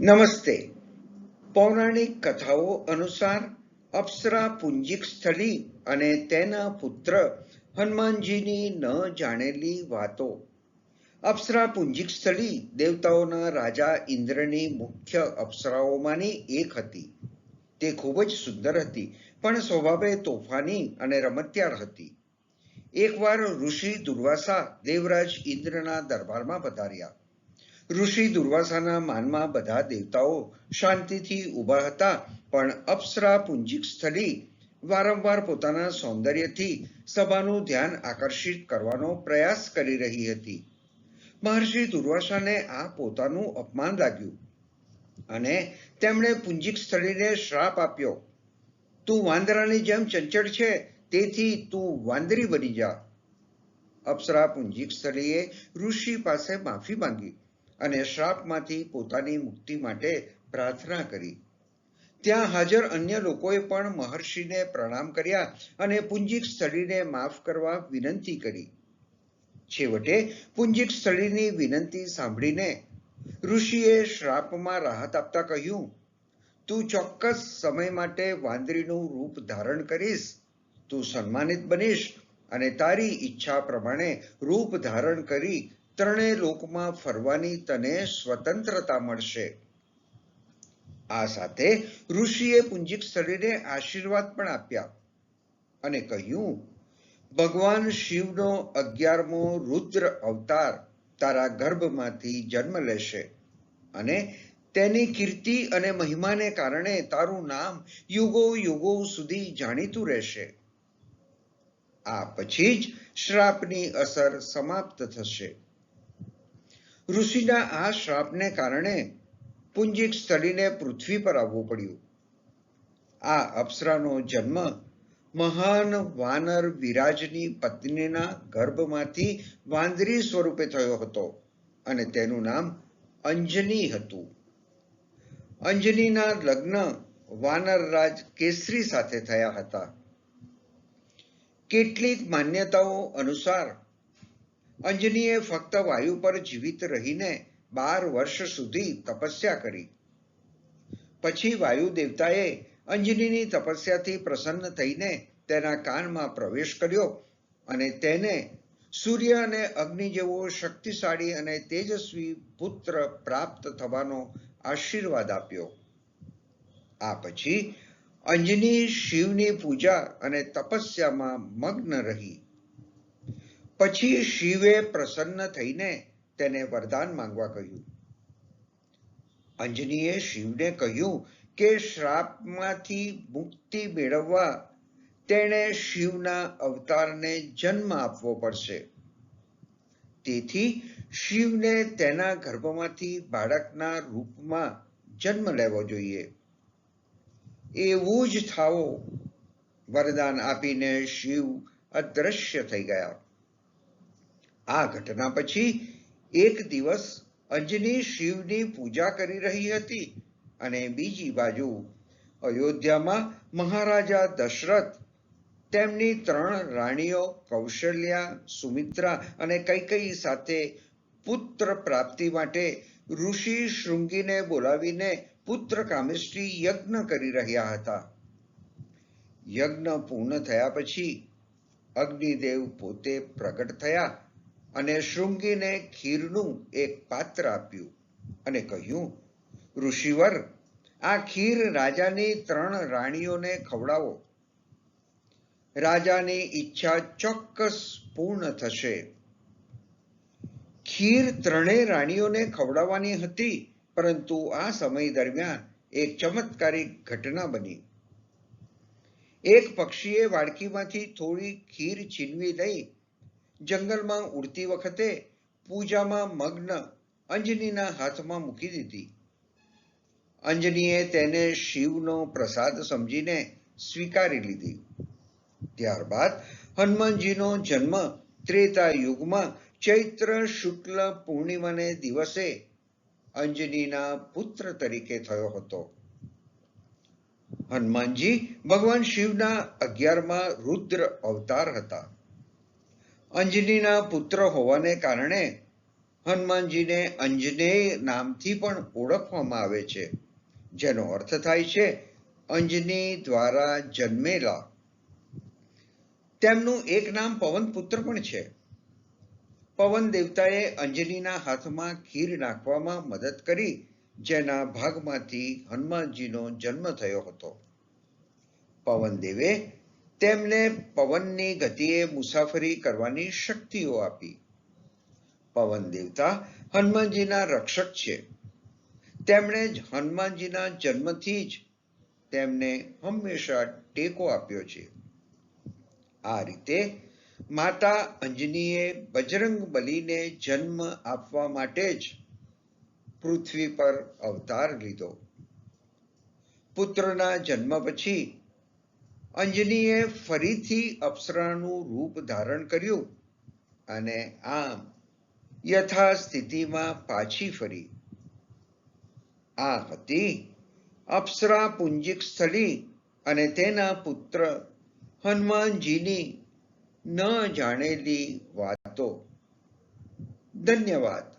નમસ્તે. પૌરાણિક કથાઓ અનુસાર અપ્સરા પુંજીક સ્થળી અને તેના પુત્ર હનુમાનજીની ન જાણેલી વાતો. અપ્સરા પુંજિક સ્થળી દેવતાઓના રાજા ઇન્દ્રની મુખ્ય અપ્સરાઓમાંની એક હતી. તે ખૂબ જ સુંદર હતી, પણ સ્વભાવે તોફાની અને રમતિયાર હતી. એકવાર ઋષિ દુર્વાસા દેવરાજ ઇન્દ્રના દરબારમાં પધાર્યા. ઋષિ દુર્વાસાના માનમાં બધા દેવતાઓ શાંતિથી ઊભા હતા, પણ અપ્સરા પુંજીક સ્થળી વારંવાર પોતાના સૌંદર્યથી સભાનું ધ્યાન આકર્ષિત કરવાનો પ્રયાસ કરી રહી હતી. મહર્ષિ દુર્વાસાને આ પોતાનું અપમાન લાગ્યું અને તેમણે પુંજીક સ્થળીને શ્રાપ આપ્યો, તું વાંદરાની જેમ ચંચળ છે, તેથી તું વાંદરી બની જા. અપ્સરા પુંજીક સ્થળીએ ઋષિ પાસે માફી માંગી. અને શ્રાપમાંથી પોતાની મુક્તિ માટે પ્રાર્થના કરી. ત્યાં હાજર અન્ય લોકોએ પણ મહર્ષિને પ્રણામ કર્યા અને પુંજિક સ્થળીને માફ કરવા વિનંતી કરી. છેવટે પુંજિક સ્થળીની વિનંતી સાંભળીને ઋષિએ શ્રાપમાં રાહત આપતા કહ્યું, તું ચોક્કસ સમય માટે વાંદરીનું રૂપ ધારણ કરીશ. તું સન્માનિત બનીશ અને તારી ઈચ્છા પ્રમાણે રૂપ ધારણ કરી ત્રણેય લોકમાં ફરવાની તને સ્વતંત્રતા મળશે. આ સાથે ઋષિએ પુંજીક સ્થળીને આશીર્વાદ પણ આપ્યા અને કહ્યું, ભગવાન શિવનો અગિયારમો રુદ્ર અવતાર તારા ગર્ભમાંથી જન્મ લેશે અને તેની કીર્તિ અને મહિમાને કારણે તારું નામ યુગો યુગો સુધી જાણીતું રહેશે. આ પછી જ શ્રાપની અસર સમાપ્ત થશે. ઋષિના આ શ્રાપને કારણે પુંજીક સ્થળીને પૃથ્વી પર આવવું પડ્યું. આ અપ્સરાનો જન્મ મહાન વાનર વિરાજની પત્નીના ગર્ભમાંથી વાંદરી સ્વરૂપે થયો હતો અને તેનું નામ અંજની હતું. અંજનીના લગ્ન વાનરરાજ કેસરી સાથે થયા હતા. કેટલીક માન્યતાઓ અનુસાર અંજનીએ ફક્ત વાયુ પર જીવિત રહીને બાર વર્ષ સુધી તપસ્યા કરી. પછી વાયુ દેવતાએ અંજનીની તપસ્યાથી પ્રસન્ન થઈને તેના કાનમાં પ્રવેશ કર્યો અને તેને સૂર્ય અને અગ્નિ જેવો શક્તિશાળી અને તેજસ્વી પુત્ર પ્રાપ્ત થવાનો આશીર્વાદ આપ્યો. આ પછી અંજની શિવની પૂજા અને તપસ્યામાં મગ્ન રહી. પછી શિવે પ્રસન્ન થઈને તેને વરદાન માંગવા કહ્યું. અંજનીએ શિવને કહ્યું કે શ્રાપમાંથી મુક્તિ મેળવવા તેણે શિવના અવતારને જન્મ આપવો પડશે. તેથી શિવને તેના ગર્ભમાંથી બાળકના રૂપમાં જન્મ લેવો જોઈએ. એવું જ થાવો. વરદાન આપીને શિવ અદ્રશ્ય થઈ ગયા. આ ઘટના પછી એક દિવસ અંજની શિવની પૂજા કરી રહી હતી અને બીજી બાજુ અયોધ્યામાં મહારાજા દશરથ, તેમની ત્રણ રાણીઓ કૌશલ્યા, સુમિત્રા અને કૈકઈ સાથે પુત્ર પ્રાપ્તિ માટે ઋષિ શૃંગીને બોલાવીને પુત્ર કામેષ્ટિ યજ્ઞ કરી રહ્યા હતા. યજ્ઞ પૂર્ણ થયા પછી અગ્નિદેવ પોતે પ્રગટ થયા અને શૃંગીને ખીરનું એક પાત્ર આપ્યું અને કહ્યું, ઋષિવર, આ ખીર રાજાની ત્રણ રાણીઓને ખવડાવો. રાજાની ઈચ્છા ચોક્કસ પૂર્ણ થશે. ખીર ત્રણેય રાણીઓને ખવડાવવાની હતી, પરંતુ આ સમય દરમિયાન એક ચમત્કારિક ઘટના બની. એક પક્ષીએ વાડકીમાંથી થોડી ખીર છીનવી લઈ જંગલમાં ઉડતી વખતે પૂજામાં મગ્ન અંજનીના હાથમાં મૂકી દીધી. અંજનીએ તેને શિવનો પ્રસાદ સમજીને સ્વીકારી લીધી. ત્યારબાદ હનુમાનજીનો જન્મ ત્રેતા યુગમાં ચૈત્ર શુક્લ પૂર્ણિમાને દિવસે અંજનીના પુત્ર તરીકે થયો હતો. હનુમાનજી ભગવાન શિવના અગિયારમાં રુદ્ર અવતાર હતા. અંજનીના પુત્ર હોવાને કારણે હનુમાનજીને અંજનેય નામથી પણ ઓળખવામાં આવે છે. જેનો અર્થ થાય છે, અંજની દ્વારા જન્મેલા. તેમનું એક નામ પવનપુત્ર પણ છે. પવન દેવતાએ અંજનીના હાથમાં ખીર નાખવામાં મદદ કરી, જેના ભાગમાંથી હનુમાનજીનો જન્મ થયો હતો. પવનદેવે તેમને પવનની ગતિએ મુસાફરી કરવાની શક્તિઓ આપી. પવન દેવતા હનુમાનજીના રક્ષક છે. તેમણે જ હનુમાનજીના જન્મથી જ તેમને હંમેશા ટેકો આપ્યો છે. આ રીતે માતા અંજનીએ બજરંગ બલીને જન્મ આપવા માટે જ પૃથ્વી પર અવતાર લીધો. પુત્રના જન્મ પછી અંજનીએ ફરીથી અપ્સરાનું રૂપ ધારણ કર્યું અને આમ યથાસ્થિતિમાં પાછી ફરી. આ હતી અપ્સરા પુંજિક સ્થળી અને તેના પુત્ર હનુમાનજીની ન જાણેલી વાતો. ધન્યવાદ.